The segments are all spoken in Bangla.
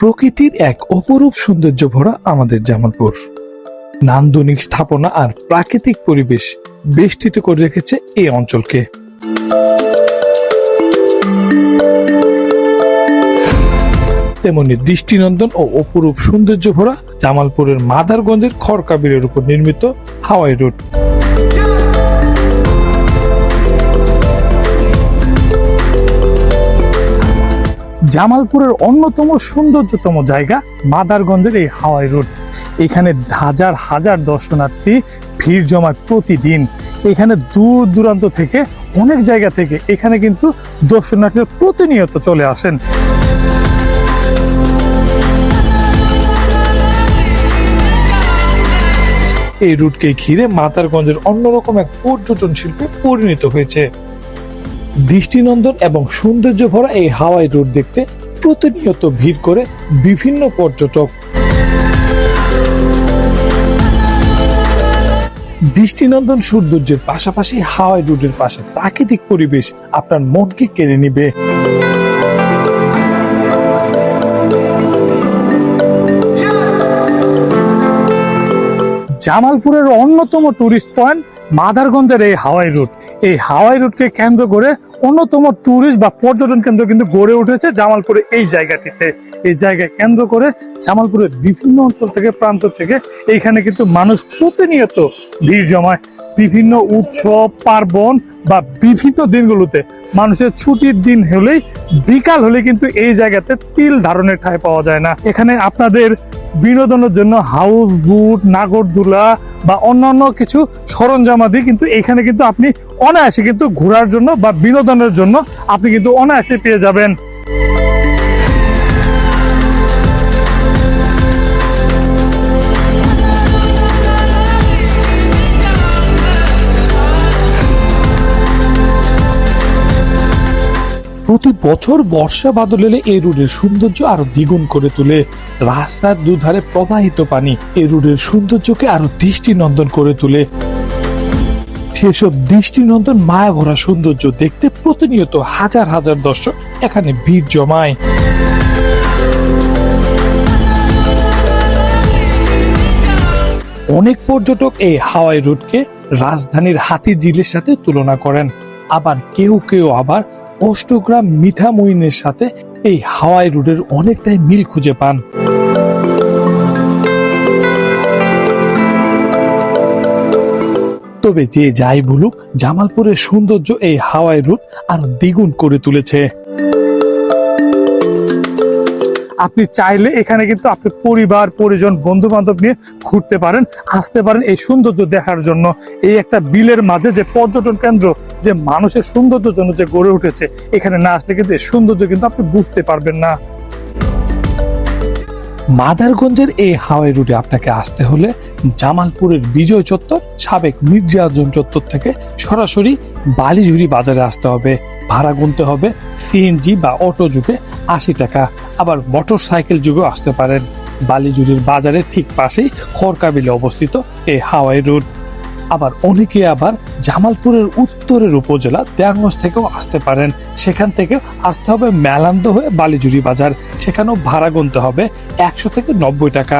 প্রকৃতির এক অপরূপ সৌন্দর্য ভরা আমাদের জামালপুর। নান্দনিক স্থাপনা আর প্রাকৃতিক পরিবেশ বেষ্টিত করে রেখেছে এই অঞ্চলকে। তেমনি দৃষ্টিনন্দন ও অপরূপ সৌন্দর্য ভরা জামালপুরের মাদারগঞ্জের খড়কাবিলের উপর নির্মিত হাওয়াই রোড। জামালপুরের অন্যতম সৌন্দর্যতম জায়গা মাদারগঞ্জের এই হাওয়াই রোড। এখানে হাজার হাজার দর্শনার্থী ভিড় জমায় প্রতিদিন। এখানে দূর দূরান্ত থেকে অনেক জায়গা থেকে এখানে কিন্তু দর্শনার্থীরা প্রতিনিয়ত চলে আসেন। এই রুটকে ঘিরে মাতারগঞ্জের অন্যরকম এক পর্যটন শিল্পে পরিণত হয়েছে। দৃষ্টিনন্দন এবং সৌন্দর্য ভরা এই হাওয়াই রোড দেখতে প্রতিনিয়ত ভিড় করে বিভিন্ন পর্যটক। দৃষ্টিনন্দন সৌন্দর্যের পাশাপাশি হাওয়াই রোডের পাশে প্রাকৃতিক পরিবেশ আপনার মনকে কেড়ে নিবে। জামালপুরের অন্যতম টুরিস্ট পয়েন্ট মাদারগঞ্জের এই হাওয়াই রুট। এই হাওয়াই রুটকে কেন্দ্র করে অন্যতম টুরিস্ট বা পর্যটন কেন্দ্র কিন্তু গড়ে উঠেছে জামালপুরে এই জায়গাটিতে। এই জায়গায় কেন্দ্র করে জামালপুরের বিভিন্ন অঞ্চল থেকে, প্রান্ত থেকে এইখানে কিন্তু মানুষ প্রতিনিয়ত ভিড় জমায়। বিভিন্ন উৎসব, পার্বণ বা বিভিন্ন দিনগুলোতে মানুষের ছুটির দিন হলেই বিকাল হলে কিন্তু এই জায়গাতে তিল ধারণের ঠাঁই পাওয়া যায় না। এখানে আপনাদের বিনোদনের জন্য হাউস বুট, নাগরদোলা বা অন্যান্য কিছু সরঞ্জামাদি কিন্তু এখানে কিন্তু আপনি অনায়াসে কিন্তু ঘোরার জন্য বা বিনোদনের জন্য আপনি কিন্তু অনায়াসে পেয়ে যাবেন। প্রতি বছর বর্ষা বাদল এলে এই রোডের সৌন্দর্য আরও দ্বিগুণ করে তোলে। রাস্তার দুধারে প্রবাহিত পানি এই রোডের সৌন্দর্যকে আরও দৃষ্টিনন্দন করে তোলে। সেসব দৃষ্টিনন্দন মায়া ভরা সৌন্দর্য দেখতে প্রতিনিয়ত হাজার হাজার দর্শক এখানে ভিড় জমায়। অনেক পর্যটক এই হাওয়াই রুটকে রাজধানীর হাতির ঝিলের সাথে তুলনা করেন। আবার কেউ কেউ আবার অষ্টগ্রাম মিঠা মইনের সাথে এই হাওয়াই রুটের অনেকটাই মিল খুঁজে পান। তবে যে যাই বলুক, জামালপুরের সৌন্দর্য এই হাওয়াই রুট আরও দ্বিগুণ করে তুলেছে। আপনি চাইলে এখানে কিন্তু আপনি পরিবার, পরিজন বন্ধু বান্ধব নিয়ে ঘুরতে পারেন, আসতে পারেন এই সৌন্দর্য দেখার জন্য। এই একটা বিলের মাঝে যে পর্যটন কেন্দ্র, যে মানুষের সৌন্দর্যের জন্য যে গড়ে উঠেছে, এখানে না আসলে কিন্তু এই সৌন্দর্য কিন্তু আপনি বুঝতে পারবেন না। মাদারগঞ্জের এই হাওয়াই রুটে আপনাকে আসতে হলে জামালপুরের বিজয় চত্বর, সাবেক মির্জা চত্বর থেকে সরাসরি বালিঝুরি বাজারে আসতে হবে। ভাড়া গুনতে হবে সিএনজি বা অটো যুগে আশি টাকা। আবার মোটর সাইকেল যুগেও আসতে পারেন। বালিজুরির বাজারের ঠিক পাশেই খরকাবিলে অবস্থিত এই হাওয়াই রুট। আবার অনেকে আবার জামালপুরের উত্তরের উপজেলা দেয়ারগঞ্জ থেকেও আসতে পারেন। সেখান থেকে আসতে হবে মেলান্দ হয়ে বালিজুরি বাজার। সেখানেও ভাড়া গুনতে হবে একশো থেকে নব্বই টাকা।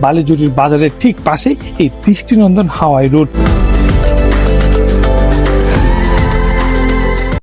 বালিজুরির বাজারের ঠিক পাশেই এই দৃষ্টিনন্দন হাওয়াই রুট